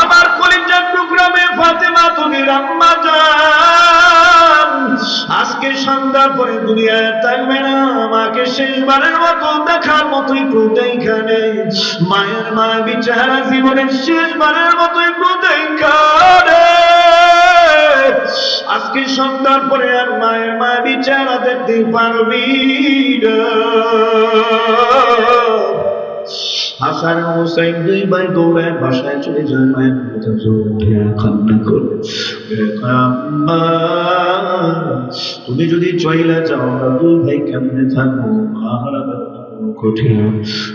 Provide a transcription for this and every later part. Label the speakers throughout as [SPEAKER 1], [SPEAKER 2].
[SPEAKER 1] আমার কলিজার টুকরা মেয়ে ফাতেমা, তুমি রাম্মা যান আজকে সন্ধ্যা পরে দুনিয়ায় থাকবে না। আমাকে শেষবারের মতো দেখার মতো একটু এইখানে মায়ের মা বিচারা জীবনের শেষবারের মতো একটু দেখানে আজকে সন্ধ্যার পরে আর মায়ের মা বিচারা দেখতে পারবি না। হাসান হুসাইন দুই ভাই দৌড়ায় বাসায় চলে যায় মায়ের কথা কান্না করে। তুমি যদি চইলা যাও আমরা দুই ভাই কেমনে থাকব? কঠিন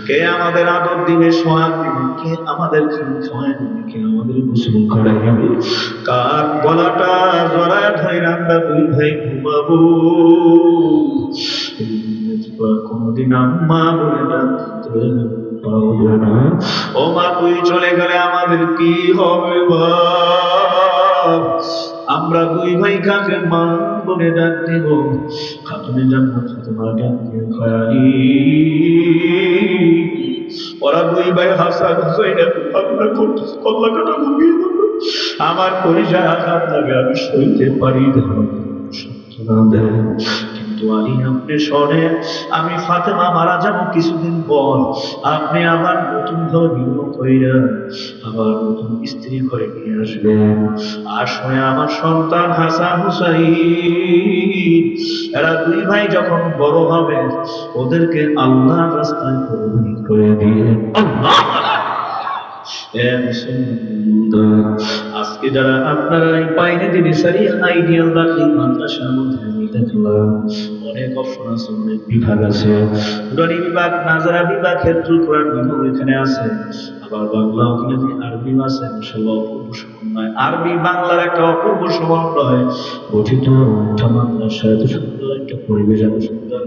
[SPEAKER 1] কে আমাদের আদর দিবে সোহাগ দিবে? কে আমাদের খাওয়াই দিবে? কে আমাদের গোসল দিবে? কার গলাটা জড়ায় ধরে আমরা দুই ভাই ঘুমাবো। ও মা, তুই চলে গেলে আমাদের কি হবে? আমরা দুই ভাই কাকে মা বলে ডাক খাতুনে জান্নাত তোমার ওরা দুই ভাই হাসান হুসাইন এত ভাবনা করতেছে কল্লা কাটা ঘুমিয়ে আমার পরিচয় আঘাত লাগে আমি সইতে পারি না। আপনি আমি ফাতেমা মারা যাব কিছুদিন পর। আপনি আবার নতুন ঘর আবার নতুন স্ত্রী করে নিয়ে আসবেন। শুনে আমার সন্তান হাসান এরা দুই ভাই যখন বড় হবে, ওদেরকে আল্লাহ রাস্তায় করে দিয়ে আল্লাহ আজকে যারা আপনারা এই বাইরে দিনে সারিয়া আইডিয়াল রাখি মাদ্রাসার মধ্যে অনেক অনেক বিভাগ আছে। বিভাগ, নাজারা বিভাগ কোরআন বিভাগ এখানে আছে। আবার বাংলা ইংরেজি আরবি আছে অপূর্ব সমন্বয়। আরবি, বাংলার একটা অপূর্ব সমন্বয়। গঠিত মাদ্রাসা এত সুন্দর একটা পরিবেশ, এত সুন্দর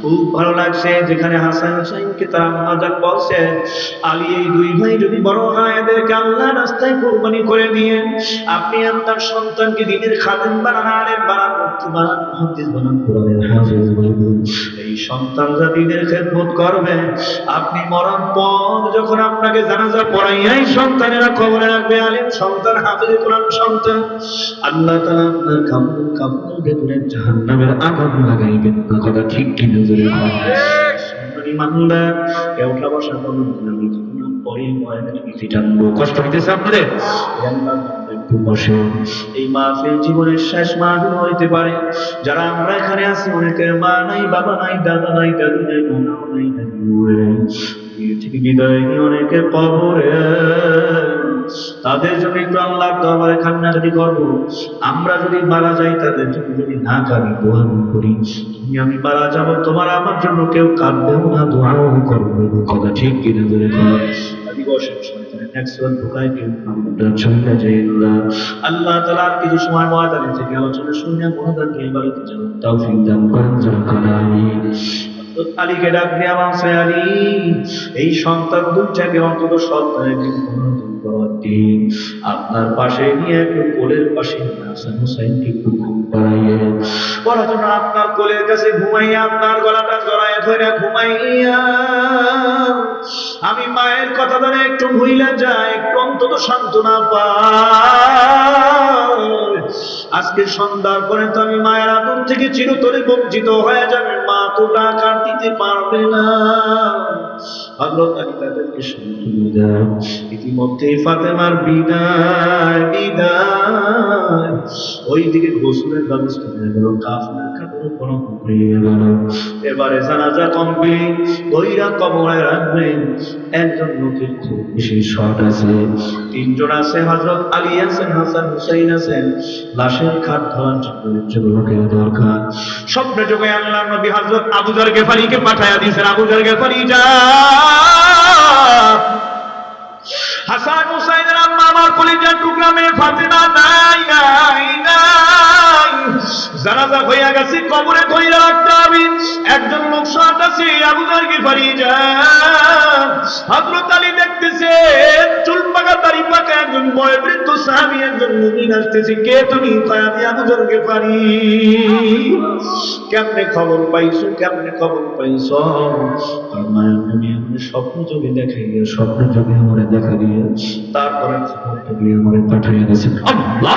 [SPEAKER 1] খুব ভালো লাগছে, যেখানে হাসান হুসাইনকে তার যান বলছে, আলী, এই দুই ভাই যদি বড় হয়, এদেরকে আল্লাহ রাস্তায় কোরবানি করে দিয়ে আপনি আপনার সন্তানকে দিনের খাদেম বানান আলেম বানান মুক্তি বানান হাদিস বানান কোরআনের হাফেজ বানান। এই সন্তানরা দিনের খেদমত করবে। আপনি মরার পর যখন আপনাকে জানাজা পড়াইয়াই সন্তানেরা খবরে রাখবে আলেম সন্তান হাফেজ কোরআন সন্তান আল্লাহ তাআলা আপনার কাপড় কাপড় ভেতরে জাহান্নামের আগুন লাগাইবেন না। কথা ঠিক কি নজরে হয় সুন্দরী মানুষরা কেউ উঠা বসা করুন টানবো কষ্ট হইতেছে আপনাদের এই আল্লাহ একটু বসে এই মাহফিল জীবনের শেষ মাহফিল হইতে পারে। যারা আমরা এখানে আছি অনেকের মা নাই বাবা নাই দাদা নাই দাদু নাই দাদু থেকে বিদায় নিয়ে অনেকের কবরে। তাদের জন্য একটু আল্লাহ দরবারে কান্নাকাটি করব। আমরা যদি মারা যাই, তাদের জন্য যদি না কাঁদি দোয়া করি। তুমি আমি মারা যাব, তোমার আমার জন্য কেউ কাঁদবেও না, দোয়াও করবে। কথা ঠিক কিনা ধরে আল্লাহ আল্লাহ কিছু আমার আপনার পাশে নিয়ে একটু কোলের পাশে। হাসান ঘুম পাড়াইয়ে যেন আপনার কোলের কাছে ঘুমাইয়া আপনার গলাটা জড়ায় ধরে ঘুমাইয়া। আমি মায়ের কথা ধরে একটু ভুইলা যাই, একটু অন্তত সান্ত্বনা আজকে সন্ধ্যার পরে তো আমি মায়ের আদর থেকে চিরতরে বঞ্চিত হয়ে যাবে। মা তো টাকা দিতে পারবে না। হযরত আলী তাদেরকে দেন। ইতিমধ্যে ফাতেমার বিদায় বিদায়। ওইদিকে গোসলের ব্যবস্থা হয়ে গেল কাপড় কোনো হয়ে গেল। এবারে জানাজা কমপ্লিট ওইরা কবরে রাখবেন। একজন লোকের খুব বেশি শর্ট আছে। তিনজন আছে, হযরত আলী আছেন, হাসান হুসাইন আছেন। লাশের খাট ধরার জন্য লোকের দরকার। স্বপ্নে যোগে আল্লাহ নবী হযরত আবু যর গেফারিকে পাঠায়া দিয়েছেন। আবু যর গেফারি যা ফাতেমা হইয়া গেছে, কবরে ধইরা রাখতে হবে। একজন লোক সাত আবু যর গেফারি যা হযরত আলী দেখতেছে, চুল পাকা, দাড়ি পাকা, একজন বয়োবৃদ্ধ সাহাবি, একজন মুমিন আসতেছে। কে তুমি? কয়, আমি আবুজরকে পারি কেমনে খবর পাইছো, কেমনে খবর পাইছো? মায়া আমার স্বপ্ন যোগে দেখাইয়া স্বপ্ন যোগে আমার দেখা দিয়ে তারপরে আমার পাঠিয়ে গেছেন আল্লাহ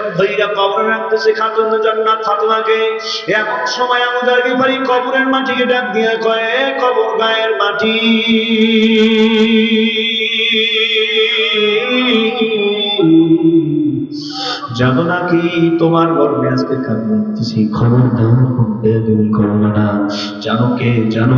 [SPEAKER 1] ধৈরা কবরে রাখতেছে খাতুন জান্নাত ফাতেমাকে এমন সময় আমাদের বিপারি কবরের মাটিকে ডাক দিয়ে কয়, "এ কবর গায়ের মাটি। জানো নাকি তোমার গর্বে আজকে কাঁদতেছি খবর দাও তুমি করো না জানো কে? জানো?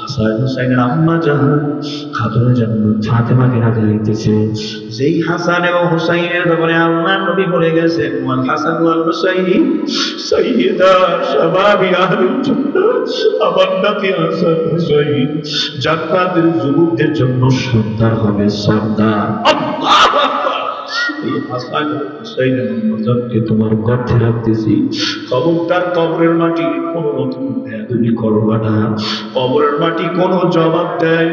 [SPEAKER 1] হাসান হুসাইনের আম্মা জাহান। খাতুনে জান্নাত ফাতেমাকে রাখা হইতেছে যেই হাসান এবং হুসাইনের ব্যাপারে আল্লাহ নবী বলে গেছেন, ওয়াল হাসান ওয়াল হুসাইনি শাবাবি আমার নাতি হাসান হুসাইন। জান্নাতের যুবকদের জন্য সর্দার হবে সর্দার। আল্লাহ দেয়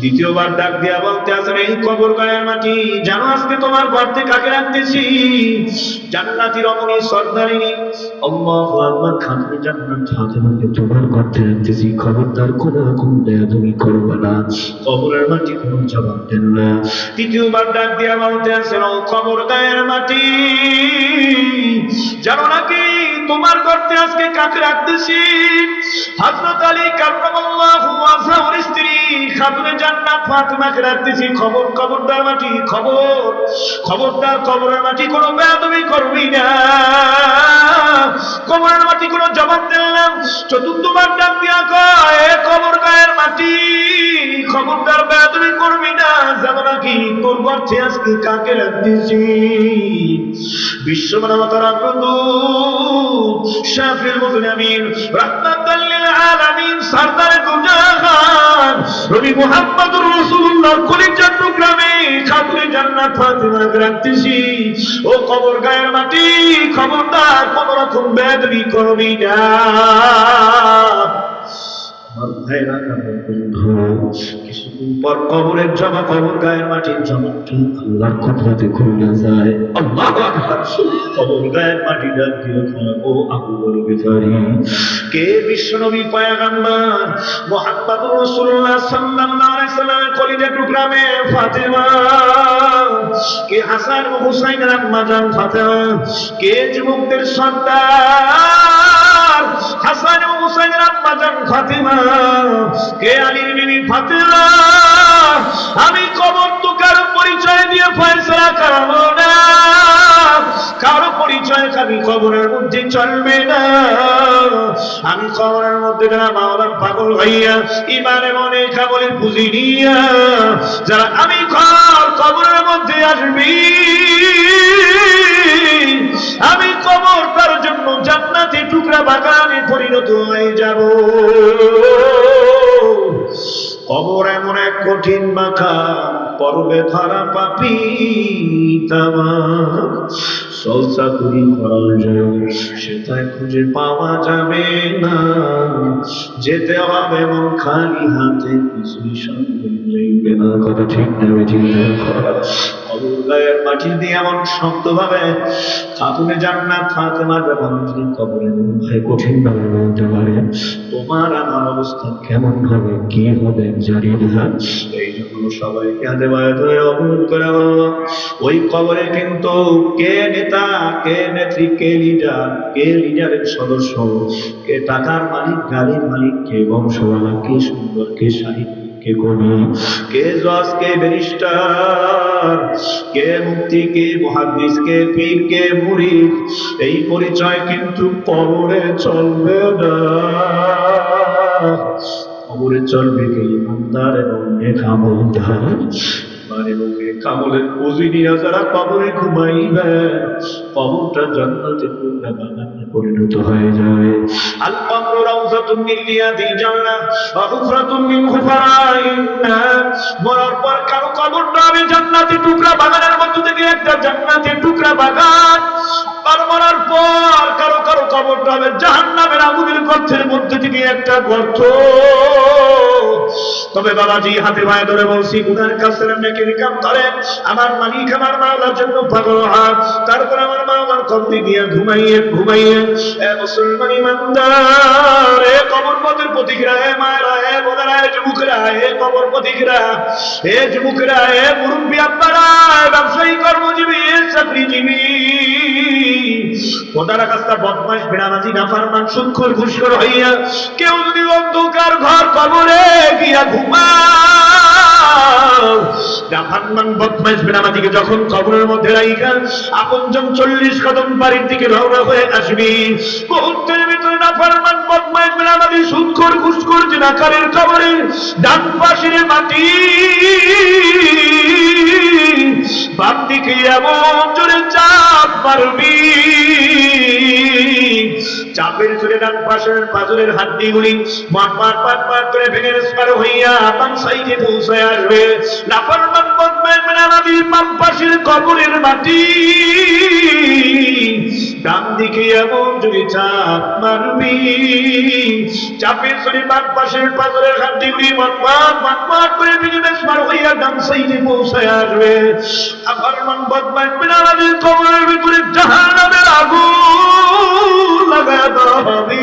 [SPEAKER 1] দ্বিতীয়বার ডাক দিয়া বলতে আসেন এই কবর গায়ের মাটি জানো আজকে তোমার গর্তে কাকে রাখতেছি? জান্নাতি রমণী সর্দারিনী, আল্লাহ আকবার, খাতুনে জান্নাত ফাতেমাকে তোমার গর্তে রাখতেছি। খবরদার কোনো রকম বেয়াদবি করবা না। কবরের মাটি কোনো জবাব দেন না। তৃতীয়বার ডাক দিয়া বলতে আসেন ও কবর গায়ের মাটি। জানো নাকি তোমার গর্তে আজকে কাকে রাখতেছি? হযরত আলী কাররামাল্লাহু ওয়াজহার স্ত্রী খাতুনে জান্নাত ফাতেমাকে রাখতেছি। খবর, খবরদার মাটি, খবর। খবরদার কবরের মাটি কোনো বেয়াদবি করবি না। কবরের মাটি কোনো জবাব না। চতুর্থবার ডাক দিয়া কয়, "এ কবর গায়ের মাটি, খবরদার বেয়াদবি করবি না। গর্তে আজকে কাকে রাখতেছি? বিশ্ব মানবতার আগ্রদূত শাফিল মুজলামিন রাহমাতাল লিল আলামিন, সরদারে দুজাহান জান্নাত ফাতিমা ও কবর গায়ের মাটি, খবরদার, কোন রকম বেদবি করবি না। ভাইরা কাপড় বন্ধু কিছুদিন পর কবরের জমা কবর গায়ের মাটির জমাটি আল্লাহর কুদরতে খুলে যায়। আল্লাহ কবর গায়ের মাটি ডাক দিয়ে খাব আবু বল কে বিশ্বনবী পয়গম্বর? মুহাম্মদুর রাসূলুল্লাহ সাল্লাল্লাহু আলাইহি সাল্লামের কলিজা টুকরা ফাতেমা। কে হাসান ও হুসাইনের আম্মা জান ফাতেমা। কে যুবকদের সন্তান হাসান ও আমি কবর তো কারও পরিচয় দিয়ে ফয়সলা করাবো না। কারও পরিচয় আমি কবরের মধ্যে চলবে না। আমি কবরের মধ্যে যারা মাওলার পাগল হইয়া ইমানে মনে খাবলের পুঁজি নিয়া, যারা আমি কবরের মধ্যে আসবি, আমি কবর তার কঠিন মাখা পর্বে ধরা পাপি সলসা করি সেটাই খুঁজে পাওয়া যাবে না। যেতে হবে মন খালি হাতে কিছুই সঙ্গে লইবে না কথা ঠিক নেবে ঠিক নেবে মাটি দিয়ে এমন শক্ত ভাবে খাতুনে জান্নাত ফাতেমার ব্যবহার যদি কবরে ভাই কঠিন ভাবে বলতে পারে, তোমার আমার অবস্থা কেমন হবে? কি হবে? জানি না। এই জন্য সবাইকে হাতে পায়ে ধরে অবরোধ করে ওই কবরে কিন্তু কে নেতা, কে নেত্রী, কে লিডার, কে লিডারের সদস্য, কে টাকার মালিক, গাড়ির মালিক, কে বংশওয়ালা, কে সুন্দর, কে সাহিত্য কে কবি, কে জজ, কে ব্যারিস্টার কে মুক্তি কে মহাদিস কে পীর কে মুরিদ এই পরিচয় কিন্তু কবরে চলবে না। কবরে চলবে কে ইমানদার এবং নেকামলদার? কামলের হয়ে মরার পর হবে জান্নাতের টুকরা বাগানের থেকে একটা জান্নাতের টুকরা বাগান মরার পর কারও কারও আগুনের মধ্যে থেকে একটা তবে বাবাজি হাতে পায়ে ধরে বলছি গুনার কাছে নেকের কাম আমার মালিক আমার মাওলার জন্য পাগল হাত। তারপর আমার মাওলার কবরে গিয়া ঘুমাইয়ে ঘুমাইয়ে, এ মুসলমান ইমানদার কবর পথের প্রতিক্রিয়া এ মায়েরা এ বোনেরা এ যুবকেরা এ যুবকেরা এ মুরব্বী আপনারা, ব্যবসায়ী কর্মজীবী, চাকরিজীবী। বদমাস নাফারমান ঘুষখর হইয়া কেউ যদি অন্ধকার ঘর কবরে গিয়া বেড়ামাজিকে যখন কবরের মধ্যে রাইখা, আপনজন চল্লিশ কদম বাড়ির দিকে রওনা হয়ে আসবি। মুহূর্তের ভিতরে নাফারমান বদমাস বেড়ামাজি সুৎখর ঘুষখর যে নাকারের কবরে ডান পাশের মাটি বাম এমন জোরে চাপ মারবি চাপের জোরে ডান পাশের পাজরের হাড্ডিগুলি মাট মাট মাট মাট করে ভেঙে স্পার হইয়া বাম সাইডে পৌঁছে আসবে বদমের মেনামাদির বাম পাশের কবরের মাটি ডান দিকে এমন যদি চাপ মারবি। চাপের জোরে বাম পাশের হাড্ডিগুলি মাট মাট মাট মাট করে ভেঙে স্মার হইয়া ডান সাইডে পৌঁছায় আসবে। আফারমান বদমাইশ বিনারাদির কবরের ভিতরে জাহান্নামের আগুন লাগায় দেওয়া হবে।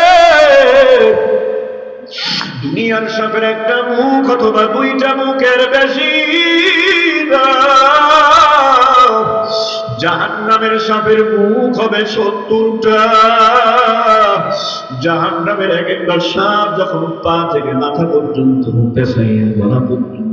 [SPEAKER 1] দুনিয়ার সাপের একটা মুখ অথবা দুইটা মুখের বেশি জাহান নামের সাপের মুখ হবে সত্তরটা। জাহান নামের এক একটা সাপ যখন পা থেকে মাথা পর্যন্ত পেছাইয়া গলা পর্যন্ত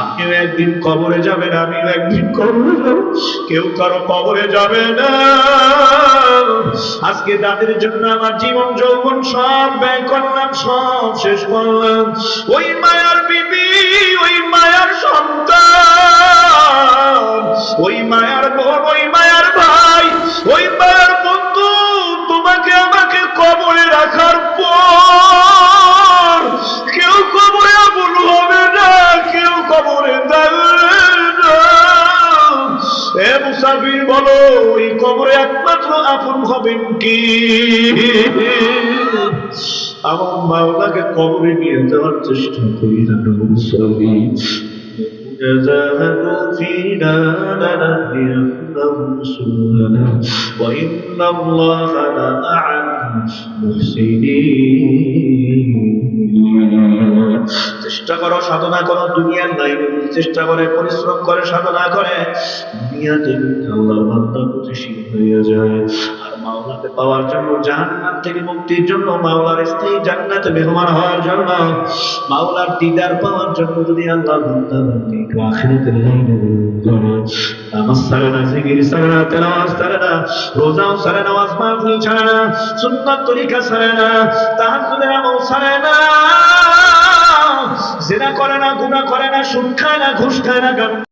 [SPEAKER 1] আপনিও একদিন কবরে যাবেন, আমিও একদিন কেউ কারও কবরে যাবে না। আজকে তাদের জন্য আমার জীবন, যৌবন সব ব্যয় করলাম, সব শেষ করলাম। ওই মায়ার বিবি, ওই মায়ার সন্তান, ওই মায়ার বোন ওই মায়ার বন্ধু, তোমাকে আমাকে কবরে রাখার পর কেউ কবরে আপন হবে না, কেউ কবরে এ মুসাফির বলো ওই কবরে একমাত্র আপন হবেন কি? আমার মাওলাকে কবরে নিয়ে যাওয়ার চেষ্টা করি না جزاء فينا لنهدينهم سبلنا وإن الله لمع المحسنين চেষ্টা করো সাধনা করো দুনিয়ার লাইনে চেষ্টা করে পরিশ্রম করে সাধনা করে দুনিয়াতে আল্লাহ বান্দা প্রতিশীল হয়ে যায় আর মাওলাকে পাওয়ার জন্য, জাহান্নাম থেকে মুক্তির জন্য, মাওলার স্থায়ী জান্নাতে মেহমান হওয়ার জন্য, মাওলার দিদার পাওয়ার জন্য যদি আল্লাহ বান্দা করে নামাজ ছাড়ে না, জিকির ছাড়ে না রোজাও ওয়াজ মাহফিল ছাড়ে না, সুন্নাত তরিকা ছাড়ে না, তাহাজ্জুদের আমল ছাড়ে না। জেনা করে না, গুনাহ করে না, সুদ খায় না, ঘুষ খায় না গান